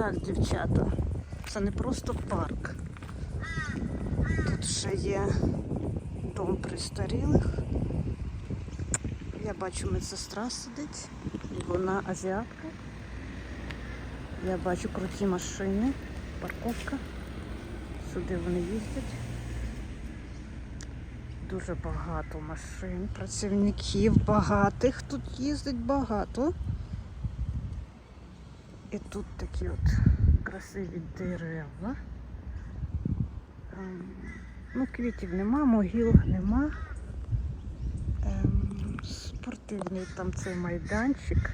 Так, дівчата, це не просто парк. Тут ще є дом престарілих. Я бачу, медсестра сидить, вона азіатка. Я бачу круті машини, парковка. Сюди вони їздять. Дуже багато машин, працівників багатих. Тут їздить багато. І тут такі от красиві дерева. Ем, Ну, квітів нема, могіл нема. Ем, Спортивний там цей майданчик.